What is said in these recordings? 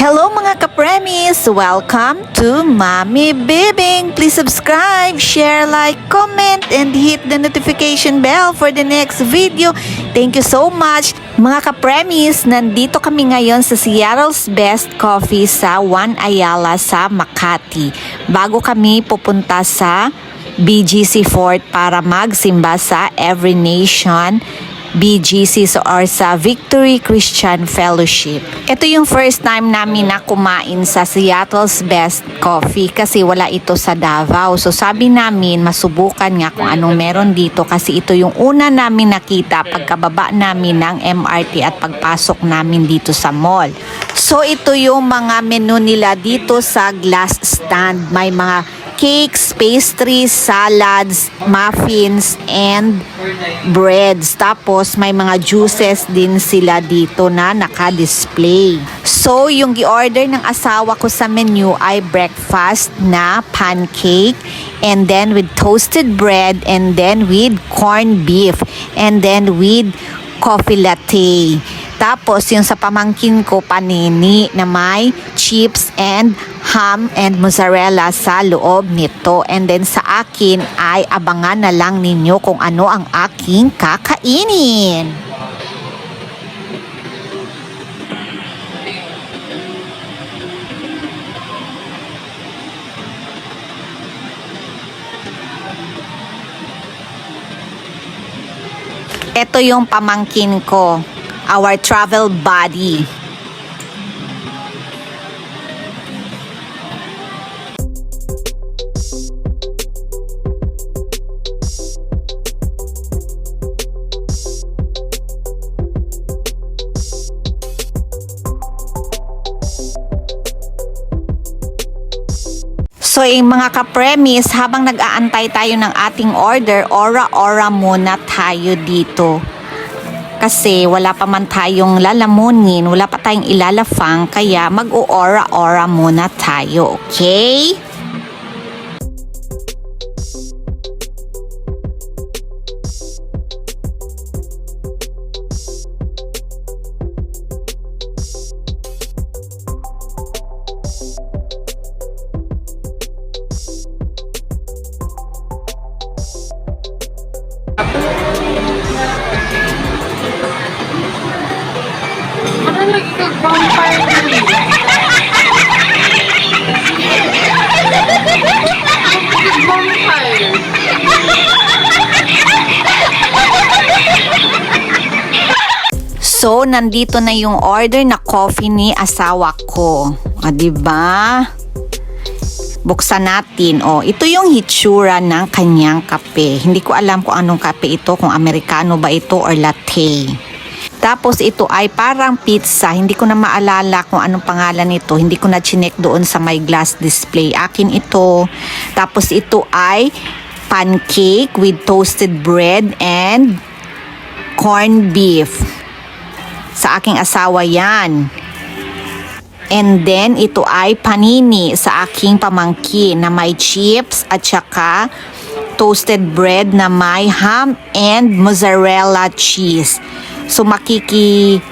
Hello mga kapremis! Welcome to Mommy Bibing! Please subscribe, share, like, comment, and hit the notification bell for the next video. Thank you so much! Mga kapremis, nandito kami ngayon sa Seattle's Best Coffee sa Juan Ayala sa Makati. Bago kami pupunta sa BGC Fort para magsimba sa Every Nation BGC so- or Victory Christian Fellowship. Ito yung first time namin na kumain sa Seattle's Best Coffee kasi wala ito sa Davao. So sabi namin masubukan nga kung anong meron dito kasi ito yung una namin nakita pagkababa namin ng MRT at pagpasok namin dito sa mall. So ito yung mga menu nila dito sa glass stand. May mga cakes, pastries, salads, muffins, and breads. Tapos may mga juices din sila dito na naka-display. So, yung gi-order ng asawa ko sa menu ay breakfast na pancake and then with toasted bread and then with corned beef and then with coffee latte. Tapos, yung sa pamangkin ko, panini na may chips and ham and mozzarella sa loob nito. And then sa akin ay abangan na lang ninyo kung ano ang aking kakainin. Ito yung pamangkin ko, our travel buddy. So, yung mga kapremis, habang nag-aantay tayo ng ating order, ora-ora muna tayo dito. Kasi wala pa man tayong lalamunin, wala pa tayong ilalafang, kaya mag-o-ora-ora muna tayo, okay? Na Vampire. So, nandito na yung order na coffee ni asawa ko. O, di ba? Buksan natin. O, ito yung hitsura ng kanyang kape. Hindi ko alam kung anong kape ito, kung americano ba ito or latte. Tapos ito ay parang pizza. Hindi ko na maalala kung anong pangalan nito. Hindi ko na chinek doon sa my glass display. Akin ito. Tapos ito ay pancake with toasted bread and corned beef. Sa aking asawa yan. And then, ito ay panini sa aking pamangkin na may chips at saka toasted bread na may ham and mozzarella cheese. So, makiki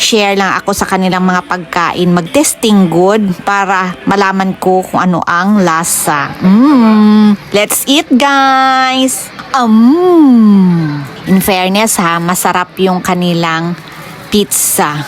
share lang ako sa kanilang mga pagkain. Mag-testing good para malaman ko kung ano ang lasa. Mm. Let's eat, guys! Um. In fairness ha, masarap yung kanilang pizza.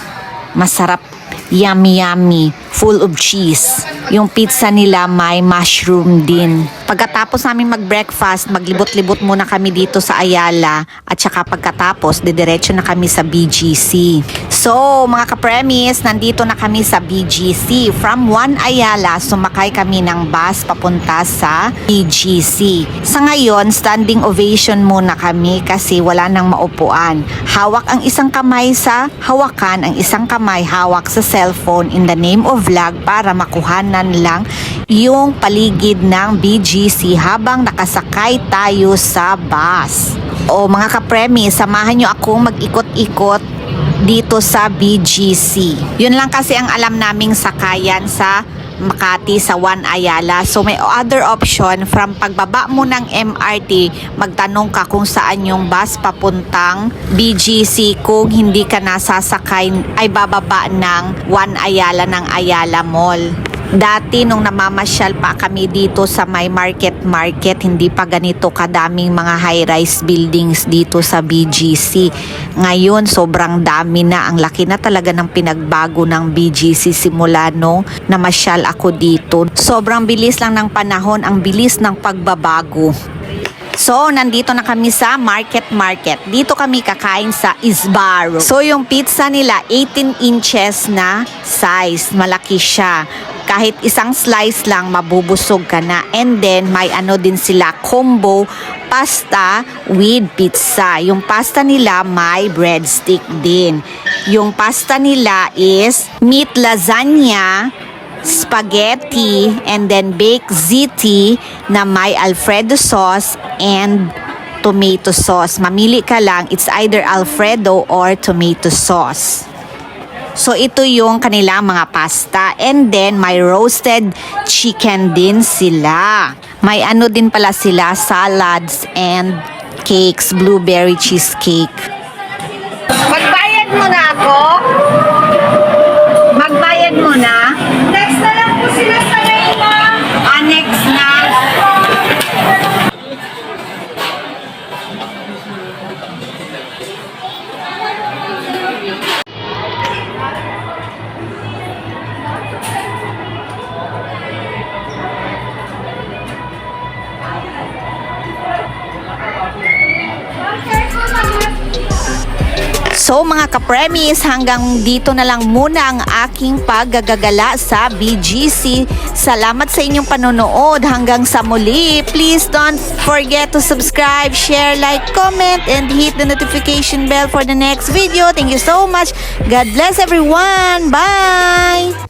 Masarap, yummy yummy, full of cheese. Yung pizza nila may mushroom din. Pagkatapos namin mag-breakfast, maglibot-libot muna kami dito sa Ayala at saka pagkatapos, didiretso na kami sa BGC. So, mga kapremis, nandito na kami sa BGC. From One Ayala, sumakay kami ng bus papunta sa BGC. Sa ngayon, standing ovation muna kami kasi wala nang maupuan. Hawak ang isang kamay sa hawakan, ang isang kamay hawak sa cellphone in the name of vlog para makuhanan lang yung paligid ng BGC habang nakasakay tayo sa bus. O mga kapremi, samahan nyo akong mag-ikot-ikot dito sa BGC. Yun lang kasi ang alam naming sakayan sa Makati sa One Ayala. So may other option from pagbaba mo ng MRT, magtanong ka kung saan yung bus papuntang BGC kung hindi ka nasasakay ay bababa ng One Ayala ng Ayala Mall. Dati nung namamasyal pa kami dito sa may market market, hindi pa ganito kadaming mga high-rise buildings dito sa BGC. Ngayon, sobrang dami na. Ang laki na talaga ng pinagbago ng BGC simula nung namasyal ako dito. Sobrang bilis lang ng panahon, ang bilis ng pagbabago. So, nandito na kami sa Market Market. Dito kami kakain sa Isbaro. So, yung pizza nila, 18 inches na size. Malaki siya. Kahit isang slice lang, mabubusog ka na. And then, may ano din sila, combo pasta with pizza. Yung pasta nila, may breadstick din. Yung pasta nila is meat lasagna, spaghetti and then baked ziti na may alfredo sauce and tomato sauce. Mamili ka lang, it's either alfredo or tomato sauce. So ito yung kanilang mga pasta and then may roasted chicken din sila. May ano din pala sila, salads and cakes, blueberry cheesecake. Magbayad mo na So mga kapremis, hanggang dito na lang muna ang aking paggagagala sa BGC. Salamat sa inyong panonood. Hanggang sa muli, please don't forget to subscribe, share, like, comment, and hit the notification bell for the next video. Thank you so much. God bless everyone. Bye!